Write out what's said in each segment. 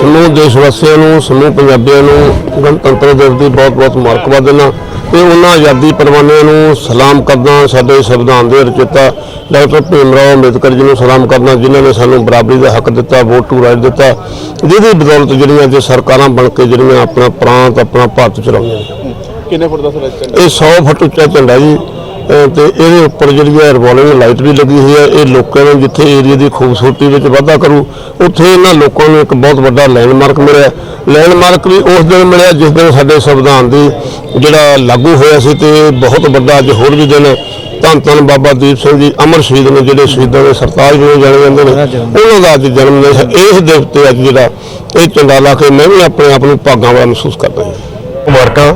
ਸਮੂਹ ਦੇਸ਼ ਵਾਸੀਆਂ ਨੂੰ ਸਮੂਹ ਪੰਜਾਬੀਆਂ ਨੂੰ ਗਣਤੰਤਰ ਦਿਵਸ ਦੀ ਬਹੁਤ-ਬਹੁਤ ਮੁਬਾਰਕਬਾਦ ਦਿੰਦਾ। ਤੇ ਉਹਨਾਂ ਆਜ਼ਾਦੀ ਪਰਵਾਨਿਆਂ ਨੂੰ ਸਲਾਮ ਕਰਦਾ ਸਾਡੇ ਸੰਵਿਧਾਨ ਦੇ ਰਚయిਤਾ ਡਾਕਟਰ ਭੀਮ ਰਾਓ ਅੰਬੇਦਕਰ ਜੀ ਨੂੰ ਸਲਾਮ ਕਰਦਾ ਜਿਨ੍ਹਾਂ ਨੇ ਸਾਨੂੰ ਬਰਾਬਰੀ ਦਾ ਹੱਕ ਦਿੱਤਾ ਵੋਟ ਟੂ ਰਾਈਟ ਦਿੱਤਾ। ਜਿਹਦੀ ਬਦੌਲਤ ਜਿਹੜੀਆਂ ਅੱਜ ਸਰਕਾਰਾਂ ਬਣ ਕੇ ਜਿਹੜੀਆਂ ਆਪਣਾ ਪ੍ਰਾਂਤ ਆਪਣਾ ਭਾਰਤ ਚਲਾਉਂਦੀਆਂ ਕਿੰਨੇ ਫੁੱਟ ਦਾ ਸਿਲੈਕਸ਼ਨ ਇਹ 100 ਫੁੱਟ ਉੱਚਾ ਝੰਡਾ ਜੀ। ਤੇ ਇਹਦੇ ਉੱਪਰ ਜਿਹੜੀ ਹੈ ਰਿਵੋਲਵਿੰਗ ਲਾਈਟ ਵੀ ਲੱਗੀ ਹੋਈ ਹੈ। ਇਹ ਲੋਕਾਂ ਨੂੰ ਜਿੱਥੇ ਏਰੀਆ ਦੀ ਖੂਬਸੂਰਤੀ ਵਿੱਚ ਵਾਧਾ ਕਰੂ ਉੱਥੇ ਇਹਨਾਂ ਲੋਕਾਂ ਨੂੰ ਇੱਕ ਬਹੁਤ ਵੱਡਾ ਲੈਂਡਮਾਰਕ ਮਿਲਿਆ। ਲੈਂਡਮਾਰਕ ਵੀ ਉਸ ਦਿਨ ਮਿਲਿਆ ਜਿਸ ਦਿਨ ਸਾਡੇ ਸੰਵਿਧਾਨ ਦੀ ਜਿਹੜਾ ਲਾਗੂ ਹੋਇਆ ਸੀ ਤੇ ਬਹੁਤ ਵੱਡਾ ਅੱਜ ਹੋਰ ਵੀ ਦਿਨ। ਧੰਨ ਧੰਨ ਬਾਬਾ ਦੀਪ ਸਿੰਘ ਜੀ ਅਮਰ ਸ਼ਹੀਦ ਨੇ ਜਿਹੜੇ ਸ਼ਹੀਦਾਂ ਦੇ ਸਰਤਾਜ ਵਜੋਂ ਜਾਣੇ ਜਾਂਦੇ ਨੇ ਉਹਨਾਂ ਦਾ ਅੱਜ ਜਨਮ ਦਿਨ ਹੈ। ਇਸ ਦਿਵਸ ਤੇ ਅੱਜ ਜਿਹੜਾ ਇਹ ਝੰਡਾ ਲਾ ਕੇ ਮੈਂ ਵੀ ਆਪਣੇ ਆਪ ਨੂੰ ਭਾਗਾਂ ਵਾਲਾ ਮਹਿਸੂਸ ਕਰਦਾ ਹਾਂ। ਮੁਬਾਰਕਾਂ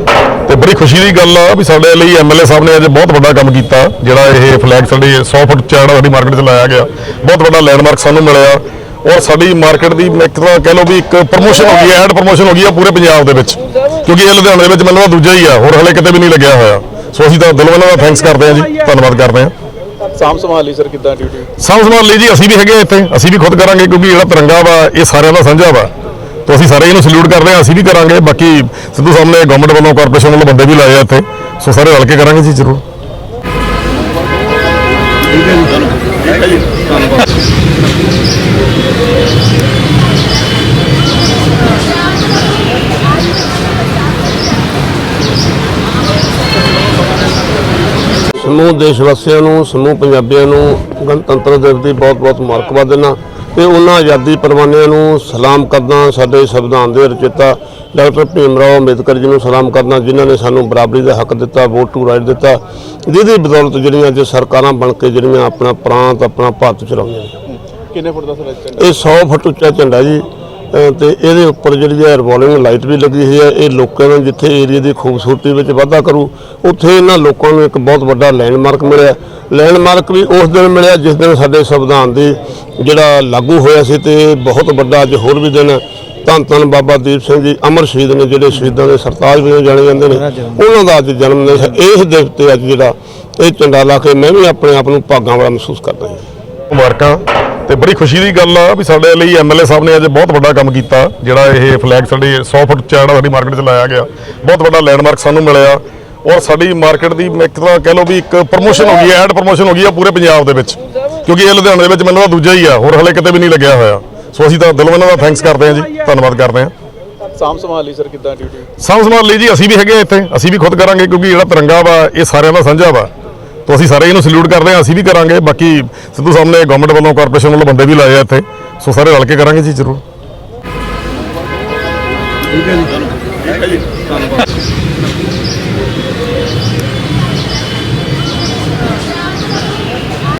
ਤੇ ਬੜੀ ਖੁਸ਼ੀ ਦੀ ਗੱਲ ਆ ਵੀ ਸਾਡੇ ਲਈ ਐਮਐਲਏ ਸਾਹਿਬ ਨੇ ਅੱਜ ਬਹੁਤ ਵੱਡਾ ਕੰਮ ਕੀਤਾ ਜਿਹੜਾ ਇਹ ਫਲੈਗ ਸਾਡੇ 100 ਫੁੱਟ ਚੌੜਾ ਸਾਡੀ ਮਾਰਕੀਟ 'ਚ ਲਾਇਆ ਗਿਆ। ਬਹੁਤ ਵੱਡਾ ਲੈਂਡਮਾਰਕ ਸਾਨੂੰ ਮਿਲਿਆ। ਔਰ ਸਾਡੀ ਮਾਰਕੀਟ ਦੀ ਇੱਕ ਤਰ੍ਹਾਂ ਕਹਿ ਲਓ ਵੀ ਇੱਕ ਪ੍ਰਮੋਸ਼ਨ ਹੋ ਗਈ ਐਡ ਪ੍ਰਮੋਸ਼ਨ ਹੋ ਗਈ ਆ ਪੂਰੇ ਪੰਜਾਬ ਦੇ ਵਿੱਚ। ਕਿਉਂਕਿ ਇਹ ਲੁਧਿਆਣੇ ਦੇ ਵਿੱਚ ਮੈਨੂੰ ਲੱਗਦਾ ਦੂਜਾ ਹੀ ਆ ਹੋਰ ਹਲੇ ਕਿਤੇ ਵੀ ਨਹੀਂ ਲੱਗਿਆ ਹੋਇਆ। ਸੋ ਅਸੀਂ ਤਾਂ ਦਿਲੋਂ ਇਹਨਾਂ ਦਾ ਥੈਂਕਸ ਕਰਦੇ ਹਾਂ ਜੀ ਧੰਨਵਾਦ ਕਰਦੇ ਹਾਂ। ਸਾਮ ਸੰਭਾਲ ਲਈ ਸਰ ਕਿੱਦਾਂ ਡਿਊਟੀ ਸਾਂਭ ਸੰਭਾਲ ਲਈ ਜੀ ਅਸੀਂ ਵੀ ਹੈਗੇ ਇੱਥੇ ਅਸੀਂ ਵੀ ਖੁਦ ਕਰਾਂਗੇ ਕਿਉਂਕਿ ਜਿਹੜਾ ਤਿਰੰਗਾ ਵਾ ਇਹ ਸਾਰਿਆਂ ਦਾ ਸਾਂਝਾ ਵਾ। ਤੇ ਅਸੀਂ ਸਾਰੇ ਇਹਨੂੰ ਸਲੂਟ ਕਰਦੇ ਹਾਂ, ਅਸੀਂ ਵੀ ਕਰਾਂਗੇ। ਬਾਕੀ ਸਿੱਧੂ ਸਾਹਿਬ ਨੇ ਗਵਰਨਮੈਂਟ ਵੱਲੋਂ ਕਾਰਪੋਰੇਸ਼ਨ ਵੱਲੋਂ ਬੰਦੇ ਵੀ ਲਾਏ ਆ ਇੱਥੇ। ਸੋ ਸਾਰੇ ਰਲ ਕੇ ਕਰਾਂਗੇ ਜੀ, ਜ਼ਰੂਰ। ਸਮੂਹ ਦੇਸ਼ ਵਾਸੀਆਂ ਨੂੰ, ਸਮੂਹ ਪੰਜਾਬੀਆਂ ਨੂੰ ਗਣਤੰਤਰ ਦਿਵਸ ਦੀ ਬਹੁਤ-ਬਹੁਤ ਮੁਬਾਰਕਬਾਦ ਦਿੰਦਾ। ਤੇ ਉਹਨਾਂ ਆਜ਼ਾਦੀ ਪਰਵਾਨਿਆਂ ਨੂੰ ਸਲਾਮ ਕਰਦਾ ਸਾਡੇ ਸੰਵਿਧਾਨ ਦੇ ਰਚయిਤਾ ਡਾਕਟਰ ਭੀਮ ਰਾਓ ਅੰਬੇਦਕਰ ਜੀ ਨੂੰ ਸਲਾਮ ਕਰਦਾ ਜਿਨ੍ਹਾਂ ਨੇ ਸਾਨੂੰ ਬਰਾਬਰੀ ਦਾ ਹੱਕ ਦਿੱਤਾ ਵੋਟ ਟੂ ਰਾਈਟ ਦਿੱਤਾ। ਜਿਹਦੀ ਬਦੌਲਤ ਜਿਹੜੀਆਂ ਅੱਜ ਸਰਕਾਰਾਂ ਬਣ ਕੇ ਜਿਹੜੀਆਂ ਆਪਣਾ ਪ੍ਰਾਂਤ ਆਪਣਾ ਭਾਰਤ ਚਲਾਉਂਦੀਆਂ ਕਿੰਨੇ ਫੁੱਟ ਦਾ ਸਿਲੈਕਸ਼ਨ ਇਹ 100 ਫੁੱਟ ਉੱਚਾ ਝੰਡਾ ਜੀ। ਤੇ ਇਹਦੇ ਉੱਪਰ ਜਿਹੜੀ ਹੈ ਰਿਵੋਲਵਿੰਗ ਲਾਈਟ ਵੀ ਲੱਗੀ ਹੋਈ ਹੈ। ਇਹ ਲੋਕਾਂ ਨੂੰ ਜਿੱਥੇ ਏਰੀਆ ਦੀ ਖੂਬਸੂਰਤੀ ਵਿੱਚ ਵਾਧਾ ਕਰੂ, ਉੱਥੇ ਇਹਨਾਂ ਲੋਕਾਂ ਨੂੰ ਇੱਕ ਬਹੁਤ ਵੱਡਾ ਲੈਂਡਮਾਰਕ ਮਿਲਿਆ। ਲੈਂਡਮਾਰਕ ਵੀ ਉਸ ਦਿਨ ਮਿਲਿਆ ਜਿਸ ਦਿਨ ਸਾਡੇ ਸੰਵਿਧਾਨ ਦੀ ਜਿਹੜਾ ਲਾਗੂ ਹੋਇਆ ਸੀ ਤੇ ਬਹੁਤ ਵੱਡਾ ਅੱਜ ਹੋਰ ਵੀ ਦਿਨ ਧੰਨ ਧੰਨ ਬਾਬਾ ਦੀਪ ਸਿੰਘ ਜੀ, ਅਮਰ ਸ਼ਹੀਦ ਨੇ ਜਿਹੜੇ ਸ਼ਹੀਦਾਂ ਦੇ ਸਰਤਾਜ ਵਜੋਂ ਜਾਣੇ ਜਾਂਦੇ ਨੇ, ਉਹਨਾਂ ਦਾ ਅੱਜ ਜਨਮ ਦਿਨ ਹੈ। ਇਸ ਦਿਨ ਤੇ ਅੱਜ ਜਿਹੜਾ ਇਹ ਝੰਡਾ ਲਾ ਕੇ ਮੈਂ ਵੀ ਆਪਣੇ ਆਪ ਨੂੰ ਭਾਗਾਂ ਵਾਲਾ ਮਹਿਸੂਸ ਕਰਦਾ ਹਾਂ। ਮੁਬਾਰਕਾਂ। ਤੇ ਬੜੀ ਖੁਸ਼ੀ ਦੀ ਗੱਲ ਆ ਵੀ ਸਾਡੇ ਲਈ ਐਮਐਲਏ ਸਾਹਿਬ ਨੇ ਅੱਜ ਬਹੁਤ ਵੱਡਾ ਕੰਮ ਕੀਤਾ ਜਿਹੜਾ ਇਹ ਫਲੈਗ ਸਾਡੇ 100 ਫੁੱਟ ਚੌੜਾ ਸਾਡੀ ਮਾਰਕੀਟ 'ਚ ਲਾਇਆ ਗਿਆ। ਬਹੁਤ ਵੱਡਾ ਲੈਂਡਮਾਰਕ ਸਾਨੂੰ ਮਿਲਿਆ। ਔਰ ਸਾਡੀ ਮਾਰਕੀਟ ਦੀ ਇੱਕ ਤਰ੍ਹਾਂ ਕਹਿ ਲਓ ਵੀ ਇੱਕ ਪ੍ਰਮੋਸ਼ਨ ਹੋ ਗਈ ਐਡ ਪ੍ਰਮੋਸ਼ਨ ਹੋ ਗਈ ਆ ਪੂਰੇ ਪੰਜਾਬ ਦੇ ਵਿੱਚ। ਕਿਉਂਕਿ ਇਹ ਲੁਧਿਆਣੇ ਦੇ ਵਿੱਚ ਮੈਨੂੰ ਲੱਗਦਾ ਦੂਜਾ ਹੀ ਆ ਹੋਰ ਹਲੇ ਕਿਤੇ ਵੀ ਨਹੀਂ ਲੱਗਿਆ ਹੋਇਆ। ਸੋ ਅਸੀਂ ਤਾਂ ਦਿਲੋਂ ਇਹਨਾਂ ਦਾ ਥੈਂਕਸ ਕਰਦੇ ਹਾਂ ਜੀ ਧੰਨਵਾਦ ਕਰਦੇ ਹਾਂ। ਸਾਮ ਸੰਭਾਲ ਲਈ ਸਰ ਕਿੱਦਾਂ ਡਿਊਟੀ ਸਾਂਭ ਸੰਭਾਲ ਲਈ ਜੀ ਅਸੀਂ ਵੀ ਹੈਗੇ ਇੱਥੇ ਅਸੀਂ ਵੀ ਖੁਦ ਕਰਾਂਗੇ ਕਿਉਂਕਿ ਜਿਹੜਾ ਤਿਰੰਗਾ ਵਾ ਇਹ ਸਾਰਿਆਂ ਦਾ ਸਾਂਝਾ ਵਾ। ਤੇ ਅਸੀਂ ਸਾਰੇ ਇਹਨੂੰ ਸਲੂਟ ਕਰਦੇ ਹਾਂ, ਅਸੀਂ ਵੀ ਕਰਾਂਗੇ। ਬਾਕੀ ਸਿੱਧੂ ਸਾਹਿਬ ਨੇ ਗਵਰਨਮੈਂਟ ਵੱਲੋਂ ਕਾਰਪੋਰੇਸ਼ਨ ਵੱਲੋਂ ਬੰਦੇ ਵੀ ਲਾਏ ਆ ਇੱਥੇ। ਸੋ ਸਾਰੇ ਰਲ ਕੇ ਕਰਾਂਗੇ ਜੀ, ਜ਼ਰੂਰ।